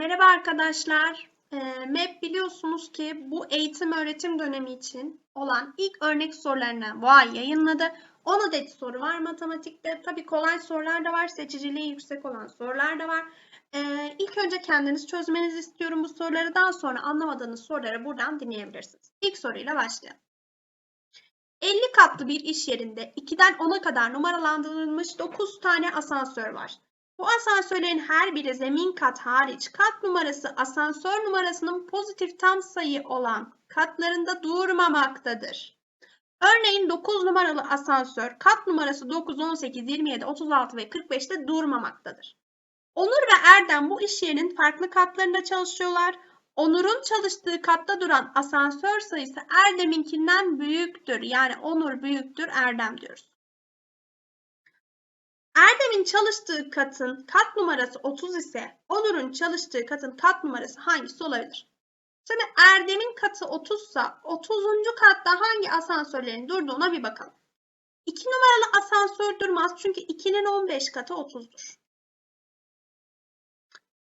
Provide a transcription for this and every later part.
Merhaba arkadaşlar. Ee, MEP biliyorsunuz ki bu eğitim öğretim dönemi için olan ilk örnek sorularını bu ay yayınladı. 10 adet soru var matematikte. Tabii kolay sorular da var, seçiciliği yüksek olan sorular da var. Ee, ilk önce kendiniz çözmenizi istiyorum bu soruları. Daha sonra anlamadığınız soruları buradan dinleyebilirsiniz. İlk soruyla başlayalım. 50 katlı bir iş yerinde 2'den 10'a kadar numaralandırılmış 9 tane asansör var. Bu asansörlerin her biri zemin kat hariç kat numarası asansör numarasının pozitif tam sayı olan katlarında durmamaktadır. Örneğin 9 numaralı asansör kat numarası 9, 18, 27, 36 ve 45'te durmamaktadır. Onur ve Erdem bu iş yerinin farklı katlarında çalışıyorlar. Onur'un çalıştığı katta duran asansör sayısı Erdem'inkinden büyüktür. Yani Onur büyüktür Erdem diyoruz. Erdem'in çalıştığı katın kat numarası 30 ise Onur'un çalıştığı katın kat numarası hangisi olabilir? Şimdi Erdem'in katı 30 ise 30. katta hangi asansörlerin durduğuna bir bakalım. 2 numaralı asansör durmaz çünkü 2'nin 15 katı 30'dur.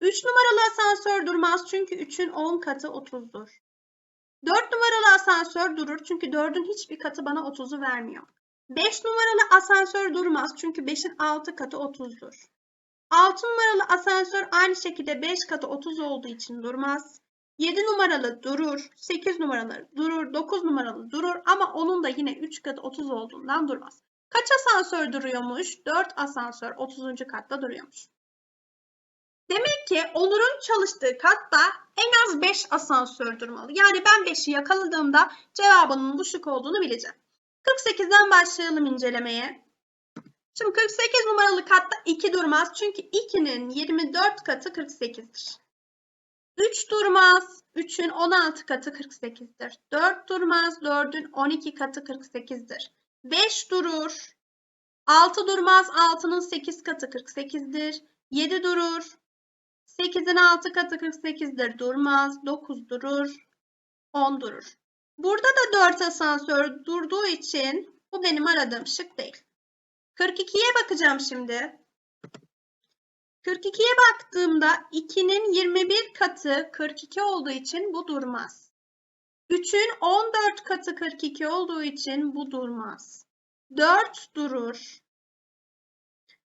3 numaralı asansör durmaz çünkü 3'ün 10 katı 30'dur. 4 numaralı asansör durur çünkü 4'ün hiçbir katı bana 30'u vermiyor. 5 numaralı asansör durmaz çünkü 5'in 6 katı 30'dur. 6 numaralı asansör aynı şekilde 5 katı 30 olduğu için durmaz. 7 numaralı durur, 8 numaralı durur, 9 numaralı durur ama onun da yine 3 katı 30 olduğundan durmaz. Kaç asansör duruyormuş? 4 asansör 30. katta duruyormuş. Demek ki Onur'un çalıştığı katta en az 5 asansör durmalı. Yani ben 5'i yakaladığımda cevabının bu şık olduğunu bileceğim. 48'den başlayalım incelemeye. Şimdi 48 numaralı katta 2 durmaz. Çünkü 2'nin 24 katı 48'dir. 3 durmaz. 3'ün 16 katı 48'dir. 4 durmaz. 4'ün 12 katı 48'dir. 5 durur. 6 durmaz. 6'nın 8 katı 48'dir. 7 durur. 8'in 6 katı 48'dir. Durmaz. 9 durur. 10 durur. Burada da 4 asansör durduğu için bu benim aradığım şık değil. 42'ye bakacağım şimdi. 42'ye baktığımda 2'nin 21 katı 42 olduğu için bu durmaz. 3'ün 14 katı 42 olduğu için bu durmaz. 4 durur.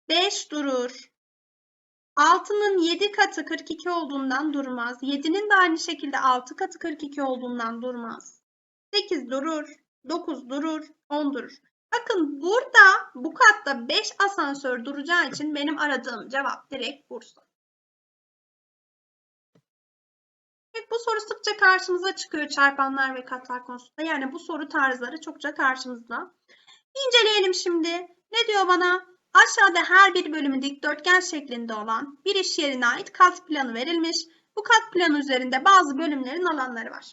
5 durur. 6'nın 7 katı 42 olduğundan durmaz. 7'nin de aynı şekilde 6 katı 42 olduğundan durmaz. 8 durur, 9 durur, 10 durur. Bakın burada bu katta 5 asansör duracağı için benim aradığım cevap direkt Bursa. Bu soru sıkça karşımıza çıkıyor çarpanlar ve katlar konusunda. Yani bu soru tarzları çokça karşımızda. İnceleyelim şimdi. Ne diyor bana? Aşağıda her bir bölümü dikdörtgen şeklinde olan bir iş yerine ait kat planı verilmiş. Bu kat planı üzerinde bazı bölümlerin alanları var.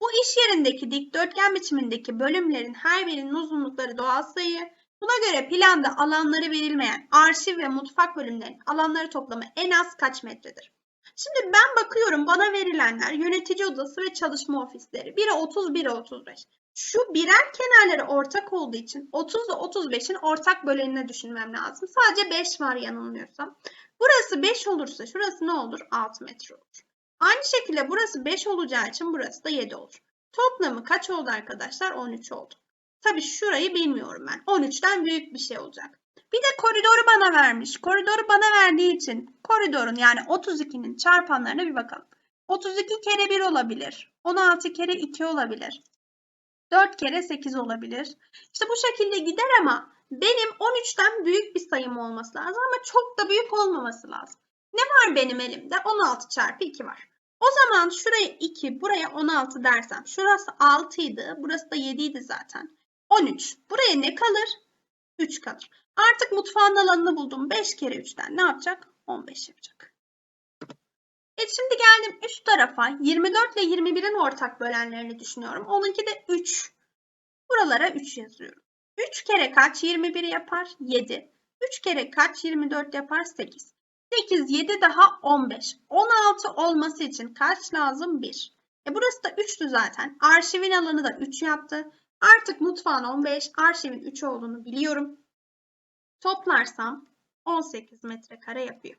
Bu iş yerindeki dikdörtgen biçimindeki bölümlerin her birinin uzunlukları doğal sayı. Buna göre planda alanları verilmeyen arşiv ve mutfak bölümlerinin alanları toplamı en az kaç metredir? Şimdi ben bakıyorum bana verilenler yönetici odası ve çalışma ofisleri. Biri 30, biri 35. Şu birer kenarları ortak olduğu için 30 ile 35'in ortak bölenine düşünmem lazım. Sadece 5 var yanılmıyorsam. Burası 5 olursa şurası ne olur? 6 metre olur. Aynı şekilde burası 5 olacağı için burası da 7 olur. Toplamı kaç oldu arkadaşlar? 13 oldu. Tabii şurayı bilmiyorum ben. 13'ten büyük bir şey olacak. Bir de koridoru bana vermiş. Koridoru bana verdiği için koridorun yani 32'nin çarpanlarına bir bakalım. 32 kere 1 olabilir. 16 kere 2 olabilir. 4 kere 8 olabilir. İşte bu şekilde gider ama benim 13'ten büyük bir sayım olması lazım ama çok da büyük olmaması lazım. Ne var benim elimde? 16 çarpı 2 var. O zaman şuraya 2, buraya 16 dersem. Şurası 6 idi, burası da 7 idi zaten. 13. Buraya ne kalır? 3 kalır. Artık mutfağın alanını buldum. 5 kere 3'ten ne yapacak? 15 yapacak. Evet şimdi geldim üst tarafa. 24 ile 21'in ortak bölenlerini düşünüyorum. Onunki de 3. Buralara 3 yazıyorum. 3 kere kaç 21 yapar? 7. 3 kere kaç 24 yapar? 8. 8, 7 daha 15. 16 olması için kaç lazım? 1. E burası da 3'tü zaten. Arşivin alanı da 3 yaptı. Artık mutfağın 15, arşivin 3 olduğunu biliyorum. Toplarsam 18 metrekare yapıyor.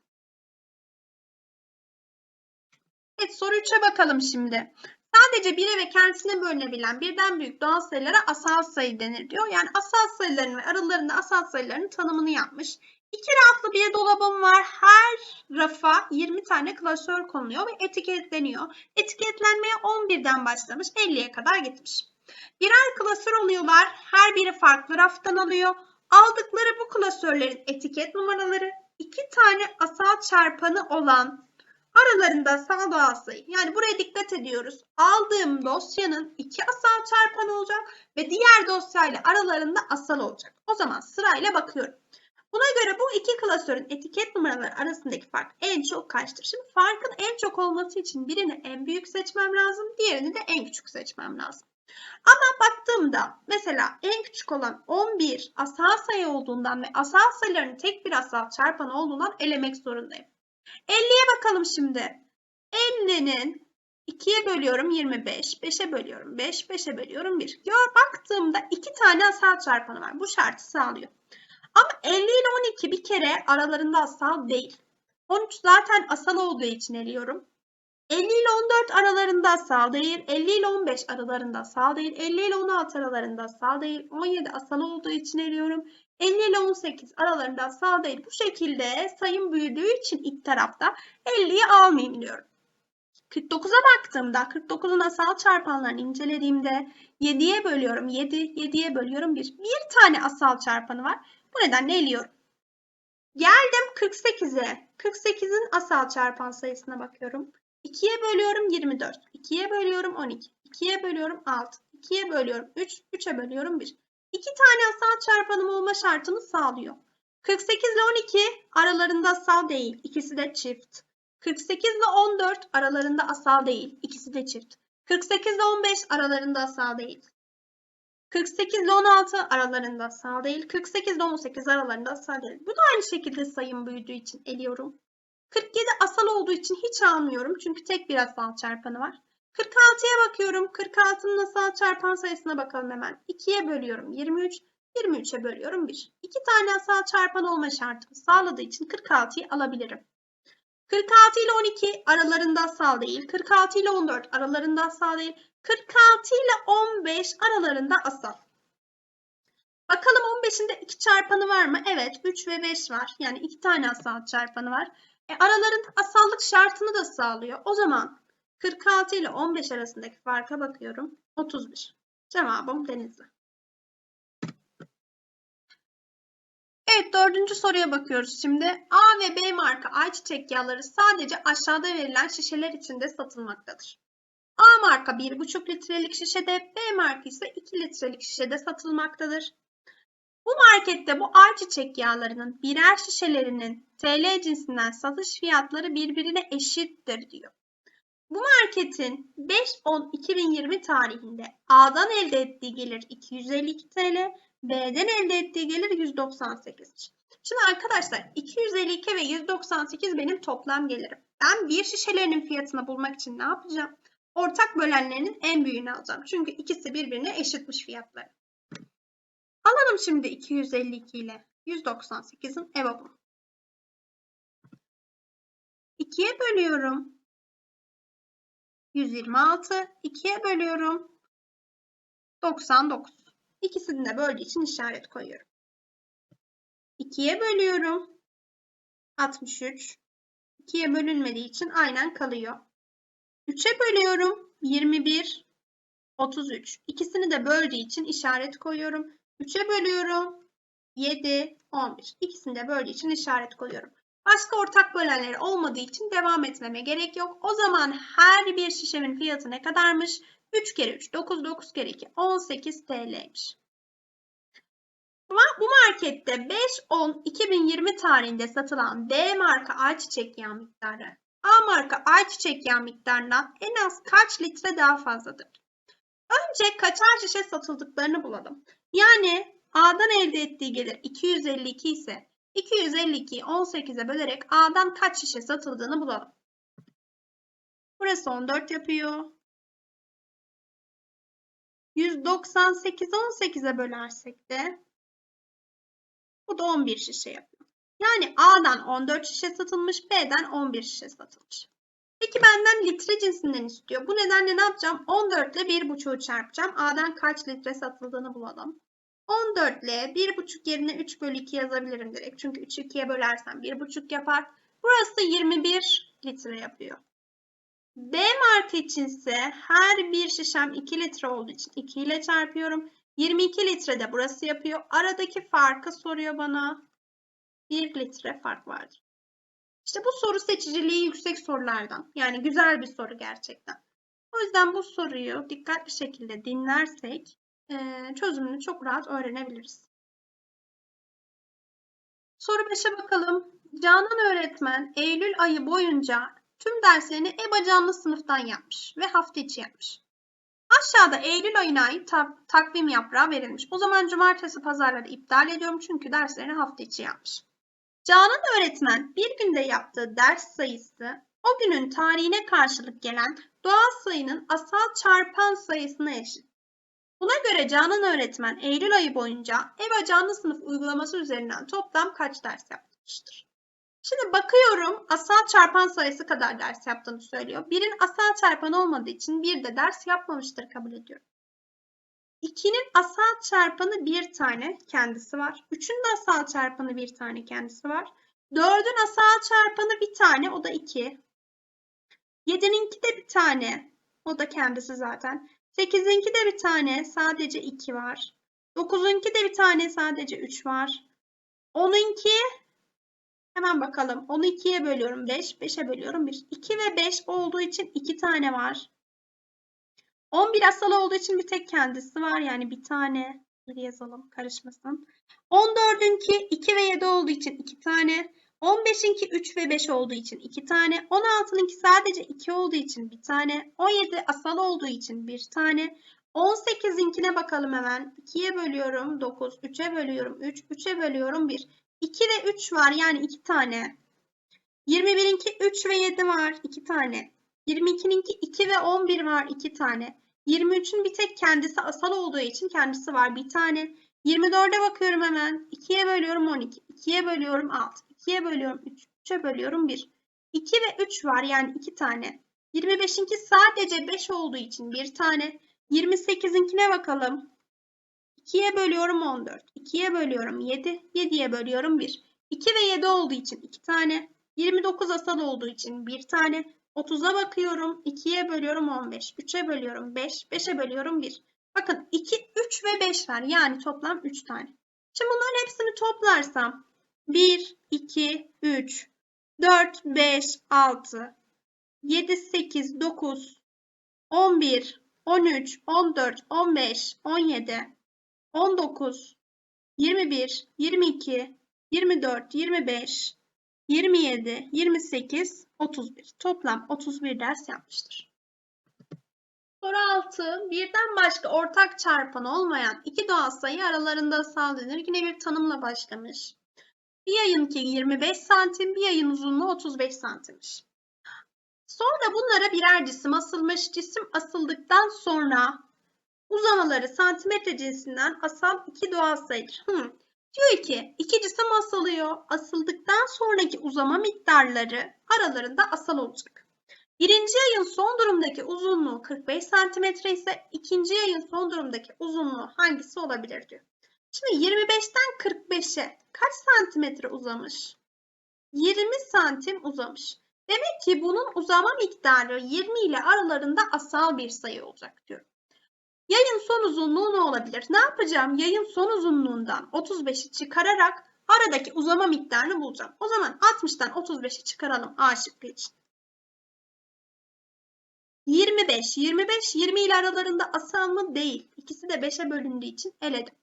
Evet soru 3'e bakalım şimdi. Sadece bire ve kendisine bölünebilen birden büyük doğal sayılara asal sayı denir diyor. Yani asal sayıların ve aralarında asal sayıların tanımını yapmış. İki raflı bir dolabım var. Her rafa 20 tane klasör konuluyor ve etiketleniyor. Etiketlenmeye 11'den başlamış 50'ye kadar gitmiş. Birer klasör oluyorlar. Her biri farklı raftan alıyor. Aldıkları bu klasörlerin etiket numaraları iki tane asal çarpanı olan aralarında asal doğal sayı. Yani buraya dikkat ediyoruz. Aldığım dosyanın iki asal çarpanı olacak ve diğer dosyayla aralarında asal olacak. O zaman sırayla bakıyorum. Buna göre bu iki klasörün etiket numaraları arasındaki fark en çok kaçtır? Şimdi farkın en çok olması için birini en büyük seçmem lazım, diğerini de en küçük seçmem lazım. Ama baktığımda mesela en küçük olan 11 asal sayı olduğundan ve asal sayıların tek bir asal çarpanı olduğundan elemek zorundayım. 50'ye bakalım şimdi. 50'nin 2'ye bölüyorum 25, 5'e bölüyorum 5, 5'e bölüyorum 1. Gör baktığımda iki tane asal çarpanı var. Bu şartı sağlıyor. Ama 50 ile 12 bir kere aralarında asal değil. 13 zaten asal olduğu için eliyorum. 50 ile 14 aralarında asal değil. 50 ile 15 aralarında asal değil. 50 ile 16 aralarında asal değil. 17 asal olduğu için eliyorum. 50 ile 18 aralarında asal değil. Bu şekilde sayım büyüdüğü için ilk tarafta 50'yi almayayım diyorum. 49'a baktığımda 49'un asal çarpanlarını incelediğimde 7'ye bölüyorum 7, 7'ye bölüyorum 1. Bir tane asal çarpanı var. Bu nedenle eliyorum. Geldim 48'e. 48'in asal çarpan sayısına bakıyorum. 2'ye bölüyorum 24. 2'ye bölüyorum 12. 2'ye bölüyorum 6. 2'ye bölüyorum 3. 3'e bölüyorum 1. 2 tane asal çarpanım olma şartını sağlıyor. 48 ile 12 aralarında asal değil. İkisi de çift. 48 ile 14 aralarında asal değil. İkisi de çift. 48 ile 15 aralarında asal değil. 48 ile 16 aralarında asal değil. 48 ile 18 aralarında asal değil. Bu da aynı şekilde sayım büyüdüğü için eliyorum. 47 asal olduğu için hiç almıyorum. Çünkü tek bir asal çarpanı var. 46'ya bakıyorum. 46'nın asal çarpan sayısına bakalım hemen. 2'ye bölüyorum 23. 23'e bölüyorum 1. 2 tane asal çarpan olma şartını sağladığı için 46'yı alabilirim. 46 ile 12 aralarında asal değil. 46 ile 14 aralarında asal değil. 46 ile 15 aralarında asal. Bakalım 15'in de 2 çarpanı var mı? Evet 3 ve 5 var. Yani 2 tane asal çarpanı var. E, aralarında asallık şartını da sağlıyor. O zaman 46 ile 15 arasındaki farka bakıyorum. 31. Cevabım Denizli. Evet dördüncü soruya bakıyoruz şimdi. A ve B marka ayçiçek yağları sadece aşağıda verilen şişeler içinde satılmaktadır. A marka 1,5 litrelik şişede, B marka ise 2 litrelik şişede satılmaktadır. Bu markette bu ayçiçek yağlarının birer şişelerinin TL cinsinden satış fiyatları birbirine eşittir diyor. Bu marketin 5-10-2020 tarihinde A'dan elde ettiği gelir 252 TL, B'den elde ettiği gelir 198. Şimdi arkadaşlar 252 ve 198 benim toplam gelirim. Ben bir şişelerinin fiyatını bulmak için ne yapacağım? Ortak bölenlerinin en büyüğünü alacağım. Çünkü ikisi birbirine eşitmiş fiyatları. Alalım şimdi 252 ile 198'in EBOB'unu. 2'ye bölüyorum. 126. 2'ye bölüyorum. 99. İkisini de böldüğü için işaret koyuyorum. 2'ye bölüyorum. 63. 2'ye bölünmediği için aynen kalıyor. 3'e bölüyorum. 21. 33. İkisini de böldüğü için işaret koyuyorum. 3'e bölüyorum. 7, 11. İkisini de böldüğü için işaret koyuyorum. Başka ortak bölenleri olmadığı için devam etmeme gerek yok. O zaman her bir şişemin fiyatı ne kadarmış? 3 kere 3, 9, 9 kere 2, 18 TL'ymiş. Bu markette 5-10-2020 tarihinde satılan B marka ayçiçek yağı miktarı A marka ayçiçek yağı miktarından en az kaç litre daha fazladır? Önce kaçar şişe satıldıklarını bulalım. Yani A'dan elde ettiği gelir 252 ise 252'yi 18'e bölerek A'dan kaç şişe satıldığını bulalım. Burası 14 yapıyor. 198 18'e bölersek de bu da 11 şişe yapıyor. Yani A'dan 14 şişe satılmış, B'den 11 şişe satılmış. Peki benden litre cinsinden istiyor. Bu nedenle ne yapacağım? 14 ile 1,5'u çarpacağım. A'dan kaç litre satıldığını bulalım. 14 ile 1,5 yerine 3 bölü 2 yazabilirim direkt. Çünkü 3'ü 2'ye bölersem 1,5 yapar. Burası 21 litre yapıyor. B marka içinse her bir şişem 2 litre olduğu için 2 ile çarpıyorum. 22 litre de burası yapıyor. Aradaki farkı soruyor bana. 1 litre fark vardır. İşte bu soru seçiciliği yüksek sorulardan. Yani güzel bir soru gerçekten. O yüzden bu soruyu dikkatli şekilde dinlersek eee, çözümünü çok rahat öğrenebiliriz. Soru 5'e bakalım. Canan öğretmen Eylül ayı boyunca tüm derslerini EBA canlı sınıftan yapmış ve hafta içi yapmış. Aşağıda Eylül ayına ait ta- takvim yaprağı verilmiş. O zaman cumartesi pazarları iptal ediyorum çünkü derslerini hafta içi yapmış. Canan öğretmen bir günde yaptığı ders sayısı o günün tarihine karşılık gelen doğal sayının asal çarpan sayısına eşit. Buna göre Canan öğretmen Eylül ayı boyunca EBA canlı sınıf uygulaması üzerinden toplam kaç ders yapmıştır? Şimdi bakıyorum asal çarpan sayısı kadar ders yaptığını söylüyor. Birin asal çarpanı olmadığı için bir de ders yapmamıştır kabul ediyorum. 2'nin asal çarpanı bir tane kendisi var. 3'ün de asal çarpanı bir tane kendisi var. 4'ün asal çarpanı bir tane o da 2. 7'ninki de bir tane o da kendisi zaten. 8'inki de bir tane sadece 2 var. 9'unki de bir tane sadece 3 var. 10'unki hemen bakalım. 10'u 2'ye bölüyorum 5. 5'e bölüyorum 1. 2 ve 5 olduğu için 2 tane var. 11 asal olduğu için bir tek kendisi var. Yani bir tane bir yazalım karışmasın. 14'ünki 2 ve 7 olduğu için 2 tane. 15'inki 3 ve 5 olduğu için 2 tane. 16'nınki sadece 2 olduğu için bir tane. 17 asal olduğu için bir tane. 18'inkine bakalım hemen. 2'ye bölüyorum 9, 3'e bölüyorum 3, 3'e bölüyorum 1. 2 ve 3 var yani 2 tane. 21'inki 3 ve 7 var 2 tane. 22'ninki 2 ve 11 var 2 tane. 23'ün bir tek kendisi asal olduğu için kendisi var bir tane. 24'e bakıyorum hemen. 2'ye bölüyorum 12. 2'ye bölüyorum 6. 2'ye bölüyorum 3. 3'e bölüyorum 1. 2 ve 3 var yani 2 tane. 25'inki sadece 5 olduğu için bir tane. 28'inkine bakalım. 2'ye bölüyorum 14. 2'ye bölüyorum 7. 7'ye bölüyorum 1. 2 ve 7 olduğu için 2 tane. 29 asal olduğu için bir tane. 30'a bakıyorum. 2'ye bölüyorum 15. 3'e bölüyorum 5. 5'e bölüyorum 1. Bakın 2, 3 ve 5 var. Yani toplam 3 tane. Şimdi bunların hepsini toplarsam 1, 2, 3, 4, 5, 6, 7, 8, 9, 11, 13, 14, 15, 17, 19, 21, 22, 24, 25, 27, 28, 31. Toplam 31 ders yapmıştır. Soru 6. Birden başka ortak çarpanı olmayan iki doğal sayı aralarında denir. Yine bir tanımla başlamış. Bir yayınki 25 santim, bir yayın uzunluğu 35 santimmiş. Sonra bunlara birer cisim asılmış. Cisim asıldıktan sonra uzamaları santimetre cinsinden asal iki doğal sayıdır. Hmm. Diyor ki iki cisim asılıyor. Asıldıktan sonraki uzama miktarları aralarında asal olacak. Birinci yayın son durumdaki uzunluğu 45 cm ise ikinci yayın son durumdaki uzunluğu hangisi olabilir diyor. Şimdi 25'ten 45'e kaç santimetre uzamış? 20 santim uzamış. Demek ki bunun uzama miktarı 20 ile aralarında asal bir sayı olacak diyor. Yayın son uzunluğu ne olabilir? Ne yapacağım? Yayın son uzunluğundan 35'i çıkararak aradaki uzama miktarını bulacağım. O zaman 60'tan 35'i çıkaralım A şıkkı için. 25. 25 20 ile aralarında asal mı? Değil. İkisi de 5'e bölündüğü için eledim.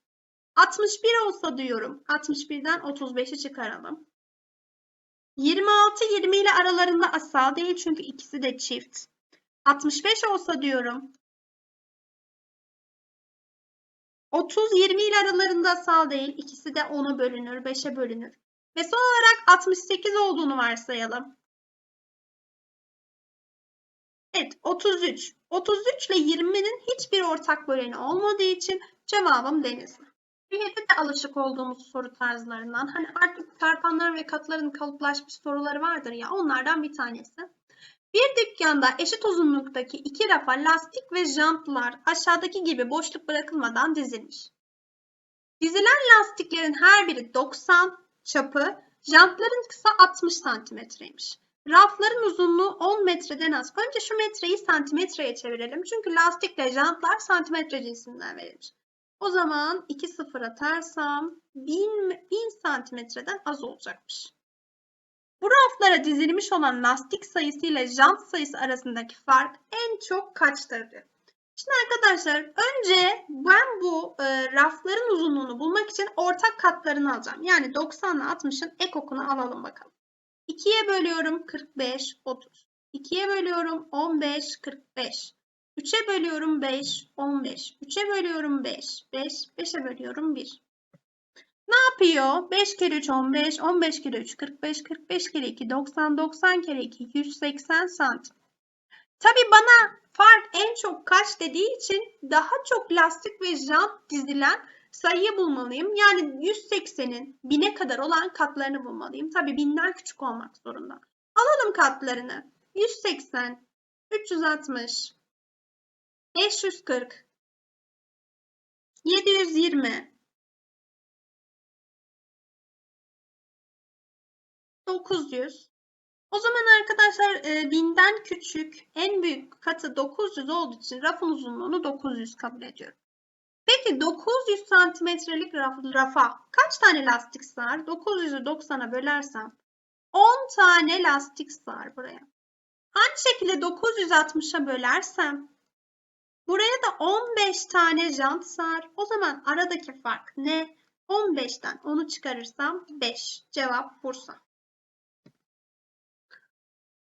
61 olsa diyorum. 61'den 35'i çıkaralım. 26 20 ile aralarında asal değil çünkü ikisi de çift. 65 olsa diyorum. 30 20 ile aralarında asal değil. İkisi de 10'a bölünür, 5'e bölünür. Ve son olarak 68 olduğunu varsayalım. Evet 33. 33 ile 20'nin hiçbir ortak böleni olmadığı için cevabım Denizli. Diyete de alışık olduğumuz soru tarzlarından. Hani artık çarpanların ve katların kalıplaşmış soruları vardır ya onlardan bir tanesi. Bir dükkanda eşit uzunluktaki iki rafa lastik ve jantlar aşağıdaki gibi boşluk bırakılmadan dizilmiş. Dizilen lastiklerin her biri 90 çapı, jantların kısa 60 santimetreymiş. Rafların uzunluğu 10 metreden az. Önce şu metreyi santimetreye çevirelim. Çünkü lastikle jantlar santimetre cinsinden verilmiş. O zaman 2 sıfır atarsam 1000, 1000 santimetreden az olacakmış. Bu raflara dizilmiş olan lastik sayısı ile jant sayısı arasındaki fark en çok kaçtır. Şimdi arkadaşlar önce ben bu e, rafların uzunluğunu bulmak için ortak katlarını alacağım. Yani 90 ile 60'ın ekokunu alalım bakalım. 2'ye bölüyorum 45, 30. 2'ye bölüyorum 15, 45. 3'e bölüyorum 5, 15. 3'e bölüyorum 5, 5. 5'e bölüyorum 1. Ne yapıyor? 5 kere 3 15, 15 kere 3 45, 45 kere 2 90, 90 kere 2 180 santim. Tabi bana fark en çok kaç dediği için daha çok lastik ve jant dizilen sayıyı bulmalıyım. Yani 180'in 1000'e kadar olan katlarını bulmalıyım. Tabi 1000'den küçük olmak zorunda. Alalım katlarını. 180, 360, 540, 720, 900. O zaman arkadaşlar e, 1000'den küçük en büyük katı 900 olduğu için rafın uzunluğunu 900 kabul ediyorum. Peki 900 santimetrelik raf, rafa kaç tane lastik sığar? 900'ü 90'a bölersem 10 tane lastik sığar buraya. Aynı şekilde 960'a bölersem buraya da 15 tane jant sığar. O zaman aradaki fark ne? 15'ten 10'u çıkarırsam 5. Cevap Bursa.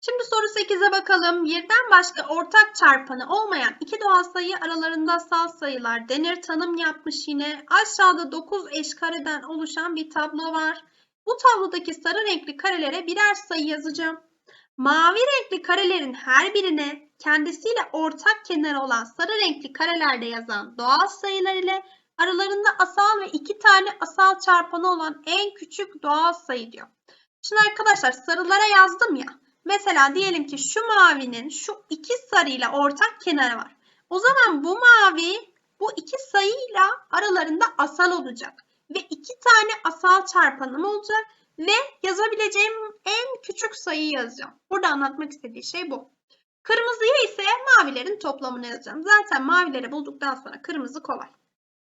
Şimdi soru 8'e bakalım. Birden başka ortak çarpanı olmayan iki doğal sayı aralarında asal sayılar denir. Tanım yapmış yine. Aşağıda 9 eş kareden oluşan bir tablo var. Bu tablodaki sarı renkli karelere birer sayı yazacağım. Mavi renkli karelerin her birine kendisiyle ortak kenar olan sarı renkli karelerde yazan doğal sayılar ile aralarında asal ve iki tane asal çarpanı olan en küçük doğal sayı diyor. Şimdi arkadaşlar sarılara yazdım ya. Mesela diyelim ki şu mavinin şu iki sarıyla ortak kenarı var. O zaman bu mavi bu iki sayıyla aralarında asal olacak. Ve iki tane asal çarpanım olacak. Ve yazabileceğim en küçük sayıyı yazacağım. Burada anlatmak istediği şey bu. Kırmızıya ise mavilerin toplamını yazacağım. Zaten mavileri bulduktan sonra kırmızı kolay.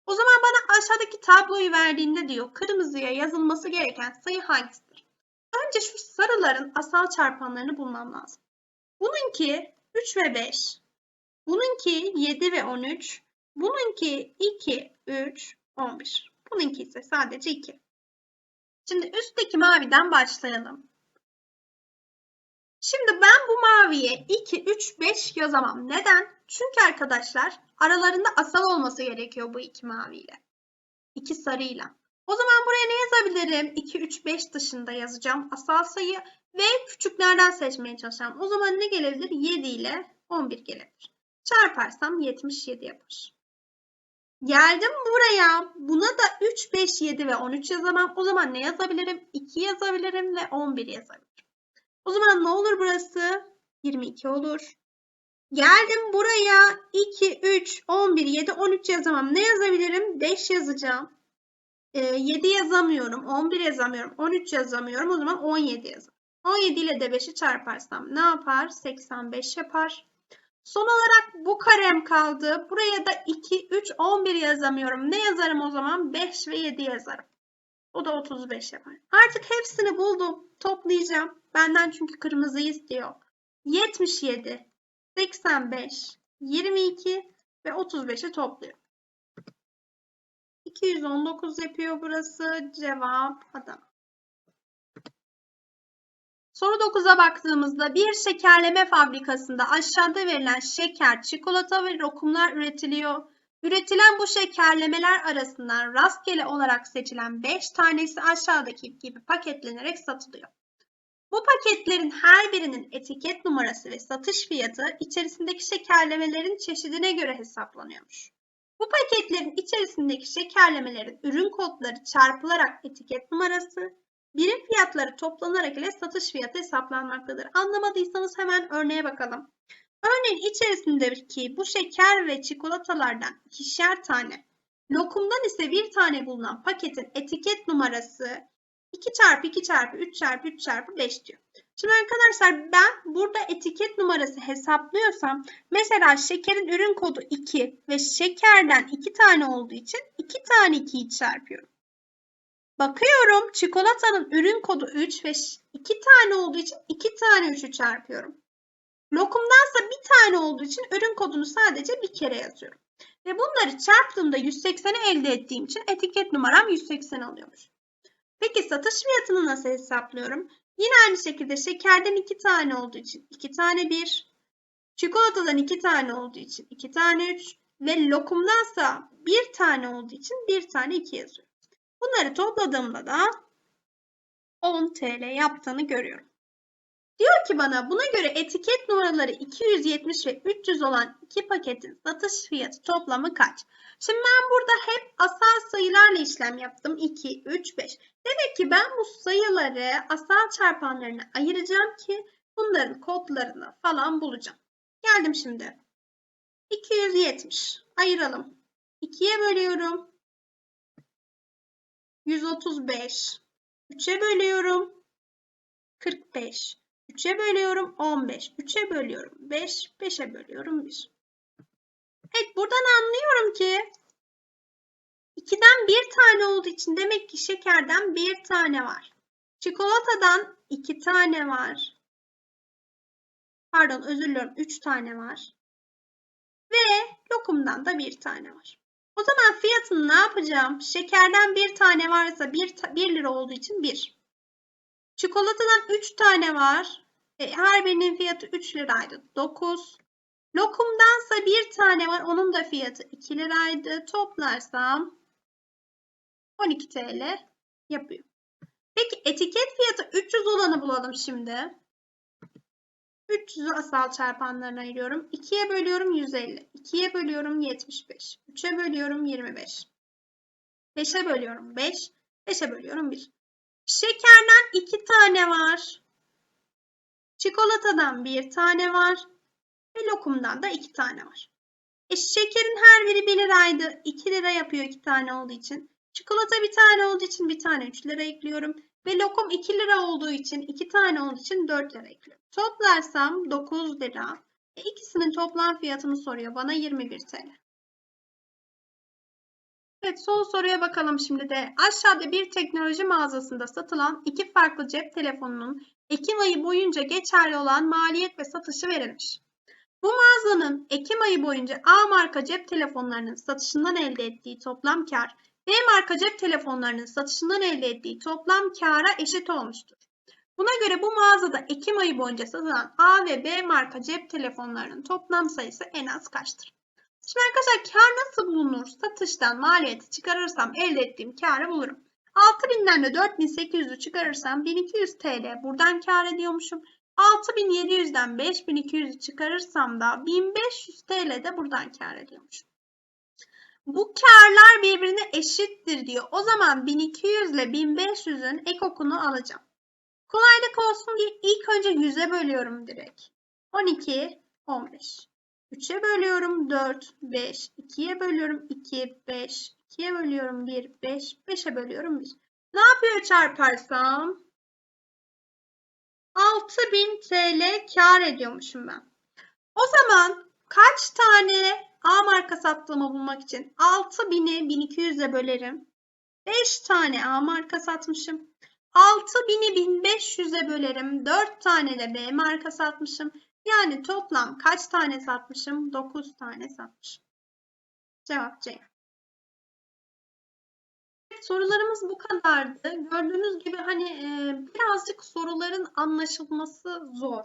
O zaman bana aşağıdaki tabloyu verdiğinde diyor kırmızıya yazılması gereken sayı hangisidir? Önce şu sarıların asal çarpanlarını bulmam lazım. Bununki 3 ve 5. Bununki 7 ve 13. Bununki 2, 3, 11. Bununki ise sadece 2. Şimdi üstteki maviden başlayalım. Şimdi ben bu maviye 2, 3, 5 yazamam. Neden? Çünkü arkadaşlar aralarında asal olması gerekiyor bu iki maviyle. İki sarıyla. O zaman buraya ne yazabilirim? 2, 3, 5 dışında yazacağım asal sayı ve küçüklerden seçmeye çalışacağım. O zaman ne gelebilir? 7 ile 11 gelebilir. Çarparsam 77 yapar. Geldim buraya. Buna da 3, 5, 7 ve 13 yazamam. O zaman ne yazabilirim? 2 yazabilirim ve 11 yazabilirim. O zaman ne olur burası? 22 olur. Geldim buraya 2, 3, 11, 7, 13 yazamam. Ne yazabilirim? 5 yazacağım. 7 yazamıyorum, 11 yazamıyorum, 13 yazamıyorum. O zaman 17 yazarım. 17 ile de 5'i çarparsam ne yapar? 85 yapar. Son olarak bu karem kaldı. Buraya da 2, 3, 11 yazamıyorum. Ne yazarım o zaman? 5 ve 7 yazarım. O da 35 yapar. Artık hepsini buldum. Toplayacağım. Benden çünkü kırmızıyı istiyor. 77, 85, 22 ve 35'i topluyor. 219 yapıyor burası. Cevap Adana. Soru 9'a baktığımızda bir şekerleme fabrikasında aşağıda verilen şeker, çikolata ve lokumlar üretiliyor. Üretilen bu şekerlemeler arasından rastgele olarak seçilen 5 tanesi aşağıdaki gibi paketlenerek satılıyor. Bu paketlerin her birinin etiket numarası ve satış fiyatı içerisindeki şekerlemelerin çeşidine göre hesaplanıyormuş. Bu paketlerin içerisindeki şekerlemelerin ürün kodları çarpılarak etiket numarası, birim fiyatları toplanarak ile satış fiyatı hesaplanmaktadır. Anlamadıysanız hemen örneğe bakalım. Örneğin içerisindeki bu şeker ve çikolatalardan ikişer tane, lokumdan ise bir tane bulunan paketin etiket numarası 2 çarpı 2 çarpı 3 çarpı 3 çarpı 5 diyor. Şimdi arkadaşlar ben burada etiket numarası hesaplıyorsam mesela şekerin ürün kodu 2 ve şekerden 2 tane olduğu için 2 tane 2'yi çarpıyorum. Bakıyorum çikolatanın ürün kodu 3 ve 2 tane olduğu için 2 tane 3'ü çarpıyorum. Lokumdansa bir tane olduğu için ürün kodunu sadece bir kere yazıyorum. Ve bunları çarptığımda 180'i elde ettiğim için etiket numaram 180 alıyormuş. Peki satış fiyatını nasıl hesaplıyorum? Yine aynı şekilde şekerden 2 tane olduğu için 2 tane 1, çikolatadan 2 tane olduğu için 2 tane 3 ve lokumdansa 1 tane olduğu için 1 tane 2 yazıyorum. Bunları topladığımda da 10 TL yaptığını görüyorum. Diyor ki bana buna göre etiket numaraları 270 ve 300 olan iki paketin satış fiyatı toplamı kaç? Şimdi ben burada hep asal sayılarla işlem yaptım. 2, 3, 5. Demek ki ben bu sayıları asal çarpanlarına ayıracağım ki bunların kodlarını falan bulacağım. Geldim şimdi. 270. Ayıralım. 2'ye bölüyorum. 135. 3'e bölüyorum. 45. 3'e bölüyorum 15. 3'e bölüyorum 5. 5'e bölüyorum 1. Evet buradan anlıyorum ki 2'den bir tane olduğu için demek ki şekerden bir tane var. Çikolatadan 2 tane var. Pardon özür diliyorum 3 tane var. Ve lokumdan da bir tane var. O zaman fiyatını ne yapacağım? Şekerden bir tane varsa 1, 1 lira olduğu için 1. Çikolatadan 3 tane var. E, her birinin fiyatı 3 liraydı. 9. Lokumdansa bir tane var. Onun da fiyatı 2 liraydı. Toplarsam 12 TL yapıyor. Peki etiket fiyatı 300 olanı bulalım şimdi. 300'ü asal çarpanlarına ayırıyorum. 2'ye bölüyorum 150. 2'ye bölüyorum 75. 3'e bölüyorum 25. 5'e bölüyorum 5. 5'e bölüyorum 1. Şekerden 2 tane var. Çikolatadan 1 tane var. Ve lokumdan da 2 tane var. E şekerin her biri 1 liraydı. 2 lira yapıyor 2 tane olduğu için. Çikolata bir tane olduğu için bir tane 3 lira ekliyorum. Ve lokum 2 lira olduğu için 2 tane olduğu için 4 lira ekliyorum. Toplarsam 9 lira. E ikisinin toplam fiyatını soruyor bana 21 TL. Evet son soruya bakalım şimdi de. Aşağıda bir teknoloji mağazasında satılan iki farklı cep telefonunun Ekim ayı boyunca geçerli olan maliyet ve satışı verilmiş. Bu mağazanın Ekim ayı boyunca A marka cep telefonlarının satışından elde ettiği toplam kar, B marka cep telefonlarının satışından elde ettiği toplam kara eşit olmuştur. Buna göre bu mağazada Ekim ayı boyunca satılan A ve B marka cep telefonlarının toplam sayısı en az kaçtır? Şimdi arkadaşlar kar nasıl bulunur? Satıştan maliyeti çıkarırsam elde ettiğim karı bulurum. 6000'den de 4800'ü çıkarırsam 1200 TL buradan kar ediyormuşum. 6700'den 5200'ü çıkarırsam da 1500 TL de buradan kar ediyormuşum. Bu karlar birbirine eşittir diyor. O zaman 1200 ile 1500'ün ek okunu alacağım. Kolaylık olsun diye ilk önce 100'e bölüyorum direkt. 12, 15. 3'e bölüyorum 4, 5. 2'ye bölüyorum 2, 5. 2'ye bölüyorum 1, 5. 5'e bölüyorum 1. Ne yapıyor çarparsam? 6000 TL kar ediyormuşum ben. O zaman kaç tane A marka sattığımı bulmak için 6000'i 1200'e bölerim. 5 tane A marka satmışım. 6000'i 1500'e bölerim. 4 tane de B marka satmışım. Yani toplam kaç tane satmışım? 9 tane satmışım. Cevap C. Sorularımız bu kadardı. Gördüğünüz gibi hani e, birazcık soruların anlaşılması zor.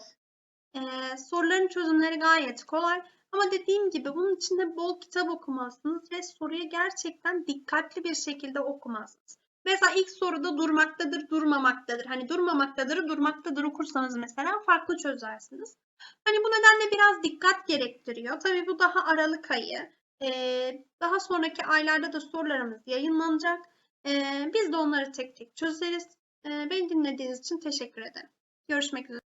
E, soruların çözümleri gayet kolay. Ama dediğim gibi bunun için de bol kitap okumazsınız ve soruyu gerçekten dikkatli bir şekilde okumazsınız. Mesela ilk soruda durmaktadır, durmamaktadır. Hani durmamaktadır, durmaktadır okursanız mesela farklı çözersiniz. Hani bu nedenle biraz dikkat gerektiriyor. Tabii bu daha Aralık ayı. Ee, daha sonraki aylarda da sorularımız yayınlanacak. Ee, biz de onları tek tek çözeriz. Ee, beni dinlediğiniz için teşekkür ederim. Görüşmek üzere.